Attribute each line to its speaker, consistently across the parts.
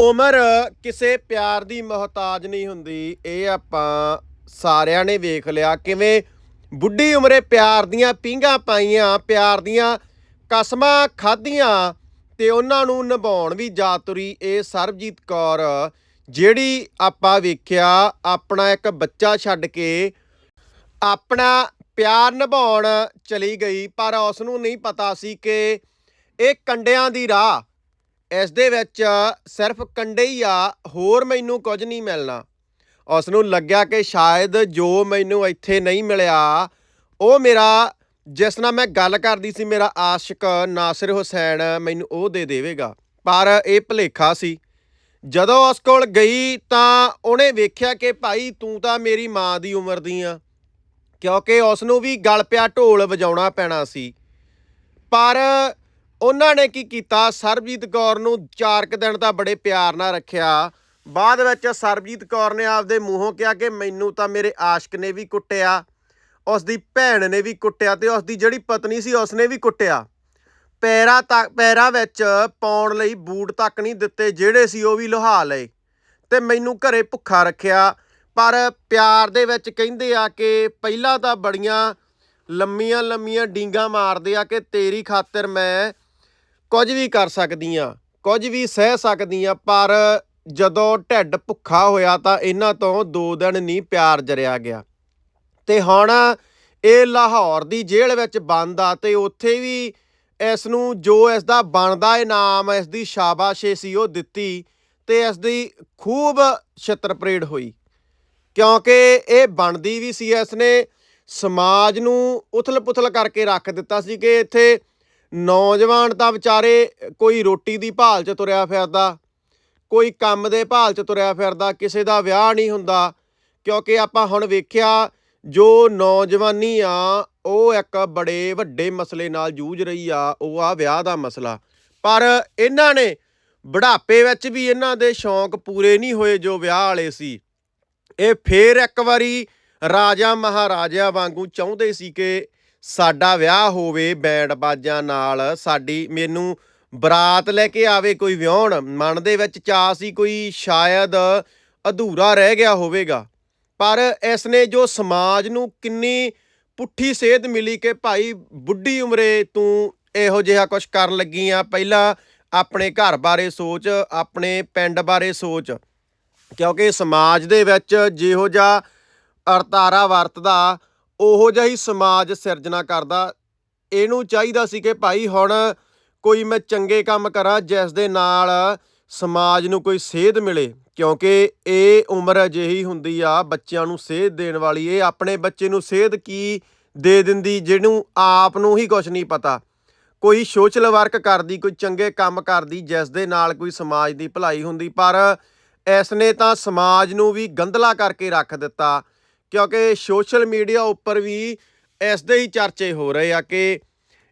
Speaker 1: ਉਮਰ ਕਿਸੇ ਪਿਆਰ ਦੀ ਮੁਹਤਾਜ ਨਹੀਂ ਹੁੰਦੀ। ਇਹ ਆਪਾਂ ਸਾਰਿਆਂ ਨੇ ਵੇਖ ਲਿਆ। ਕਿਵੇਂ ਬੁੱਢੀ ਉਮਰੇ ਪਿਆਰ ਦੀਆਂ ਪੀਂਘਾਂ ਪਾਈਆਂ, ਪਿਆਰ ਦੀਆਂ ਕਸਮਾਂ ਖਾਧੀਆਂ ਤੇ ਉਹਨਾਂ ਨੂੰ ਨਿਭਾਉਣ ਵੀ ਜਾ ਤੁਰੀ। ਇਹ ਸਰਬਜੀਤ ਕੌਰ, ਜਿਹੜੀ ਆਪਾਂ ਵੇਖਿਆ, ਆਪਣਾ ਇੱਕ ਬੱਚਾ ਛੱਡ ਕੇ ਆਪਣਾ ਪਿਆਰ ਨਿਭਾਉਣ ਚਲੀ ਗਈ, ਪਰ ਉਸ ਨੂੰ ਨਹੀਂ ਪਤਾ ਸੀ ਕਿ ਇਹ ਕੰਡਿਆਂ ਦੀ ਰਾਹ ਇਸ ਦੇ ਵਿੱਚ ਸਿਰਫ ਕੰਡੇ ਹੀ ਆ, ਹੋਰ ਮੈਨੂੰ ਕੁਝ ਨਹੀਂ ਮਿਲਣਾ। ਉਸ ਨੂੰ ਲੱਗਿਆ ਕਿ ਸ਼ਾਇਦ ਜੋ ਮੈਨੂੰ ਇੱਥੇ ਨਹੀਂ ਮਿਲਿਆ, ਉਹ ਮੇਰਾ, ਜਿਸ ਨਾਲ ਮੈਂ ਗੱਲ ਕਰਦੀ ਸੀ, ਮੇਰਾ ਆਸ਼ਿਕ ਨਾਸਿਰ ਹੁਸੈਨ ਮੈਨੂੰ ਉਹ ਦੇ ਦੇਵੇਗਾ। ਪਰ ਇਹ ਭੁਲੇਖਾ ਸੀ। ਜਦੋਂ ਉਸ ਕੋਲ ਗਈ ਤਾਂ ਉਹਨੇ ਵੇਖਿਆ ਕਿ ਭਾਈ ਤੂੰ ਤਾਂ ਮੇਰੀ ਮਾਂ ਦੀ ਉਮਰ ਦੀ ਆ, ਕਿਉਂਕਿ ਉਸ ਨੂੰ ਵੀ ਗਲ ਪਿਆ ਢੋਲ ਵਜਾਉਣਾ ਪੈਣਾ ਸੀ। ਪਰ ਉਹਨਾਂ ਨੇ ਕੀ ਕੀਤਾ? ਸਰਬਜੀਤ ਕੌਰ ਨੂੰ ਚਾਰ ਕੁ ਦਿਨ ਤਾਂ ਬੜੇ ਪਿਆਰ ਨਾਲ ਰੱਖਿਆ। ਬਾਅਦ ਵਿੱਚ ਸਰਬਜੀਤ ਕੌਰ ਨੇ ਆਪਦੇ ਮੂੰਹੋਂ ਕਿਹਾ ਕਿ ਮੈਨੂੰ ਤਾਂ ਮੇਰੇ ਆਸ਼ਕ ਨੇ ਵੀ ਕੁੱਟਿਆ ਉਸ ਦੀ ਭੈਣ ਨੇ ਵੀ ਕੁੱਟਿਆ ਤੇ ਉਸ ਦੀ ਜਿਹੜੀ ਪਤਨੀ ਸੀ ਉਸ ਨੇ ਵੀ ਕੁੱਟਿਆ। ਪੈਰਾਂ ਤੱਕ ਪੈਰਾਂ ਵਿੱਚ ਪਾਉਣ ਲਈ ਬੂਟ ਤੱਕ ਨਹੀਂ ਦਿੱਤੇ, ਜਿਹੜੇ ਸੀ ਉਹ ਵੀ ਲੋਹਾ ਲਏ ਤੇ ਮੈਨੂੰ ਘਰੇ ਭੁੱਖਾ ਰੱਖਿਆ। ਪਰ ਪਿਆਰ ਦੇ ਵਿੱਚ ਕਹਿੰਦੇ ਆ ਕਿ ਪਹਿਲਾਂ ਤਾਂ ਬੜੀਆਂ ਲੰਮੀਆਂ ਲੰਮੀਆਂ ਡੀਂਗਾ ਮਾਰਦੇ ਆ ਕਿ ਤੇਰੀ ਖਾਤਰ ਮੈਂ ਕੁਝ ਵੀ ਕਰ ਸਕਦੀ ਆ ਕੁਝ ਵੀ ਸਹਿ ਸਕਦੀ ਆ ਪਰ ਜਦੋਂ ਢਿੱਡ ਭੁੱਖਾ ਹੋਇਆ ਤਾਂ ਇਹਨਾਂ ਤੋਂ ਦੋ ਦਿਨ ਨਹੀਂ ਪਿਆਰ ਜਰਿਆ ਗਿਆ। ਤੇ ਹੁਣ ਇਹ ਲਾਹੌਰ ਦੀ ਜੇਲ੍ਹ ਵਿੱਚ ਬੰਦ ਆ ਤੇ ਉੱਥੇ ਵੀ ਇਸ ਨੂੰ ਜੋ ਇਸ ਦਾ ਬਣਦਾ ਇਨਾਮ ਇਸ ਦੀ ਸ਼ਾਬਾਸ਼ੇ ਸੀ ਉਹ ਦਿੱਤੀ ਤੇ ਇਸ ਦੀ ਖੂਬ ਛਿੱਤਰ ਪਰੇਡ ਹੋਈ। ਕਿਉਂਕਿ ਇਹ ਬਣਦੀ ਵੀ ਸੀ ਇਸ ਨੇ ਸਮਾਜ ਨੂੰ ਉਥਲ-ਪੁਥਲ ਕਰਕੇ ਰੱਖ ਦਿੱਤਾ ਸੀ ਕਿ ਇੱਥੇ ਨੌਜਵਾਨ ਤਾਂ ਵਿਚਾਰੇ ਕੋਈ ਰੋਟੀ ਦੀ ਭਾਲ 'ਚ ਤੁਰਿਆ ਫਿਰਦਾ, ਕੋਈ ਕੰਮ ਦੇ ਭਾਲ 'ਚ ਤੁਰਿਆ ਫਿਰਦਾ, ਕਿਸੇ ਦਾ ਵਿਆਹ ਨਹੀਂ ਹੁੰਦਾ। ਕਿਉਂਕਿ ਆਪਾਂ ਹੁਣ ਵੇਖਿਆ, ਜੋ ਨੌਜਵਾਨੀ ਆ, ਉਹ ਇੱਕ ਬੜੇ ਵੱਡੇ ਮਸਲੇ ਨਾਲ ਜੂਝ ਰਹੀ ਆ, ਉਹ ਆ ਵਿਆਹ ਦਾ ਮਸਲਾ। ਪਰ ਇਹਨਾਂ ਨੇ ਬੁਢਾਪੇ ਵਿੱਚ ਵੀ ਇਹਨਾਂ ਦੇ ਸ਼ੌਂਕ ਪੂਰੇ ਨਹੀਂ ਹੋਏ ਜੋ ਵਿਆਹ ਵਾਲੇ ਸੀ। ਇਹ ਫੇਰ ਇੱਕ ਵਾਰੀ ਰਾਜਾ ਮਹਾਰਾਜਾ ਵਾਂਗੂ ਚਾਹੁੰਦੇ ਸੀ ਕਿ ਸਾਡਾ ਵਿਆਹ ਹੋਵੇ ਬੈਂਡ ਬਾਜਾਂ ਨਾਲ, ਸਾਡੀ ਮੈਨੂੰ ਬਰਾਤ ਲੈ ਕੇ ਆਵੇ ਕੋਈ ਵਿਆਹਣ, ਮਨ ਦੇ ਵਿੱਚ ਚਾਅ ਸੀ ਕੋਈ ਸ਼ਾਇਦ ਅਧੂਰਾ ਰਹਿ ਗਿਆ ਹੋਵੇਗਾ। ਪਰ ਇਸ ਨੇ ਜੋ ਸਮਾਜ ਨੂੰ ਕਿੰਨੀ ਪੁੱਠੀ ਸੇਧ ਮਿਲੀ ਕਿ ਭਾਈ ਬੁੱਢੀ ਉਮਰੇ ਤੂੰ ਇਹੋ ਜਿਹਾ ਕੁਝ ਕਰਨ ਲੱਗੀ ਆ, ਪਹਿਲਾਂ ਆਪਣੇ ਘਰ ਬਾਰੇ ਸੋਚ, ਆਪਣੇ ਪਿੰਡ ਬਾਰੇ ਸੋਚ। ਕਿਉਂਕਿ ਸਮਾਜ ਦੇ ਵਿੱਚ ਜਿਹੋ ਜਿਹਾ ਅਰਤਾਰਾ ਵਰਤਦਾ ਉਹੋ ਜਿਹਾ ਹੀ ਸਮਾਜ ਸਿਰਜਣਾ ਕਰਦਾ। ਇਹਨੂੰ ਚਾਹੀਦਾ ਸੀ ਕਿ ਭਾਈ ਹੁਣ ਕੋਈ ਮੈਂ ਚੰਗੇ ਕੰਮ ਕਰਾਂ, ਜਿਸ ਦੇ ਨਾਲ ਸਮਾਜ ਨੂੰ ਕੋਈ ਸੇਧ ਮਿਲੇ। ਕਿਉਂਕਿ ਇਹ ਉਮਰ ਅਜਿਹੀ ਹੁੰਦੀ ਆ, ਬੱਚਿਆਂ ਨੂੰ ਸੇਧ ਦੇਣ ਵਾਲੀ, ਇਹ ਆਪਣੇ ਬੱਚੇ ਨੂੰ ਸੇਧ ਕੀ ਦੇ ਦਿੰਦੀ, ਜਿਹਨੂੰ ਆਪ ਨੂੰ ਹੀ ਕੁਝ ਨਹੀਂ ਪਤਾ। ਕੋਈ ਸੋਸ਼ਲ ਵਰਕ ਕਰਦੀ, ਕੋਈ ਚੰਗੇ ਕੰਮ ਕਰਦੀ, ਜਿਸ ਦੇ ਨਾਲ ਕੋਈ ਸਮਾਜ ਦੀ ਭਲਾਈ ਹੁੰਦੀ, ਪਰ ਇਸ ਨੇ ਤਾਂ ਸਮਾਜ ਨੂੰ ਵੀ ਗੰਧਲਾ ਕਰਕੇ ਰੱਖ ਦਿੱਤਾ। ਕਿਉਂਕਿ ਸੋਸ਼ਲ ਮੀਡੀਆ ਉੱਪਰ ਵੀ ਇਸ ਦੇ ਹੀ ਚਰਚੇ ਹੋ ਰਹੇ ਆ ਕਿ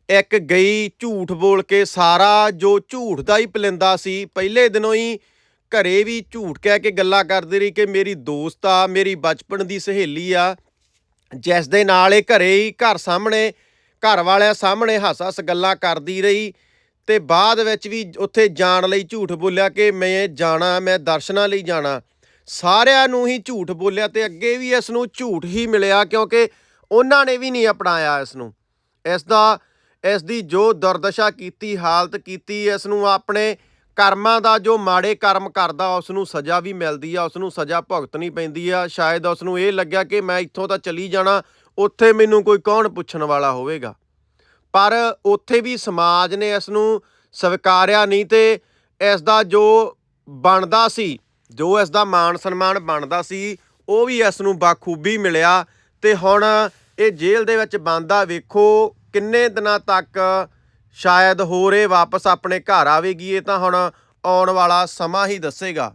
Speaker 1: ਇੱਕ ਗਈ ਝੂਠ ਬੋਲ ਕੇ ਸਾਰਾ ਜੋ ਝੂਠ ਦਾ ਹੀ ਪਲਿੰਦਾ ਸੀ, ਪਹਿਲੇ ਦਿਨੋਂ ਹੀ ਘਰੇ ਵੀ ਝੂਠ ਕਹਿ ਕੇ ਗੱਲਾਂ ਕਰਦੀ ਰਹੀ ਕਿ ਮੇਰੀ ਦੋਸਤ ਆ, ਮੇਰੀ ਬਚਪਨ ਦੀ ਸਹੇਲੀ ਆ ਜਿਸ ਦੇ ਨਾਲ ਇਹ ਘਰੇ ਹੀ ਘਰ ਸਾਹਮਣੇ, ਘਰ ਵਾਲਿਆਂ ਸਾਹਮਣੇ ਹੱਸ-ਹੱਸ ਗੱਲਾਂ ਕਰਦੀ ਰਹੀ ਤੇ ਬਾਅਦ ਵਿੱਚ ਵੀ ਉੱਥੇ ਜਾਣ ਲਈ ਝੂਠ ਬੋਲਿਆ ਕਿ ਮੈਂ ਜਾਣਾ, ਮੈਂ ਦਰਸ਼ਨਾਂ ਲਈ ਜਾਣਾ। ਸਾਰਿਆਂ ਨੂੰ ਹੀ ਝੂਠ ਬੋਲਿਆ ਤੇ ਅੱਗੇ ਵੀ ਇਸ ਨੂੰ ਝੂਠ ਹੀ ਮਿਲਿਆ ਕਿਉਂਕਿ ਉਹਨਾਂ ਨੇ ਵੀ ਨਹੀਂ ਅਪਣਾਇਆ ਇਸ ਨੂੰ। ਇਸ ਦਾ, ਇਸ ਦੀ ਜੋ ਦੁਰਦਸ਼ਾ ਕੀਤੀ, ਹਾਲਤ ਕੀਤੀ, ਇਸ ਨੂੰ ਆਪਣੇ ਕਰਮਾਂ ਦਾ ਜੋ ਮਾੜੇ ਕਰਮ ਕਰਦਾ, ਉਸ ਨੂੰ ਸਜ਼ਾ ਵੀ ਮਿਲਦੀ ਆ, ਉਸ ਨੂੰ ਸਜ਼ਾ ਭੁਗਤਣੀ ਪੈਂਦੀ ਆ। ਸ਼ਾਇਦ ਉਸ ਨੂੰ ਇਹ ਲੱਗਿਆ ਕਿ ਮੈਂ ਇੱਥੋਂ ਤਾਂ ਚਲੀ ਜਾਣਾ, ਉੱਥੇ ਮੈਨੂੰ ਕੋਈ ਕੌਣ ਪੁੱਛਣ ਵਾਲਾ ਹੋਵੇਗਾ। ਪਰ ਉੱਥੇ ਵੀ ਸਮਾਜ ਨੇ ਇਸ ਨੂੰ ਸਵੀਕਾਰਿਆ ਨਹੀਂ ਤੇ ਇਸ ਦਾ ਜੋ ਬਣਦਾ ਸੀ ਜੋ ਇਸ ਦਾ ਮਾਣ ਸਨਮਾਨ ਬਣਦਾ ਸੀ, ਉਹ ਵੀ ਇਸ ਨੂੰ ਬਾਖੂਬੀ ਮਿਲਿਆ ਤੇ ਹੁਣ ਇਹ ਜੇਲ੍ਹ ਦੇ ਵਿੱਚ ਬੰਦਾ ਵੇਖੋ ਕਿੰਨੇ ਦਿਨਾਂ ਤੱਕ ਸ਼ਾਇਦ ਹੋਰ ਇਹ ਵਾਪਸ ਆਪਣੇ ਘਰ ਆਵੇਗੀ, ਇਹ ਤਾਂ ਹੁਣ ਆਉਣ ਵਾਲਾ ਸਮਾਂ ਹੀ ਦੱਸੇਗਾ।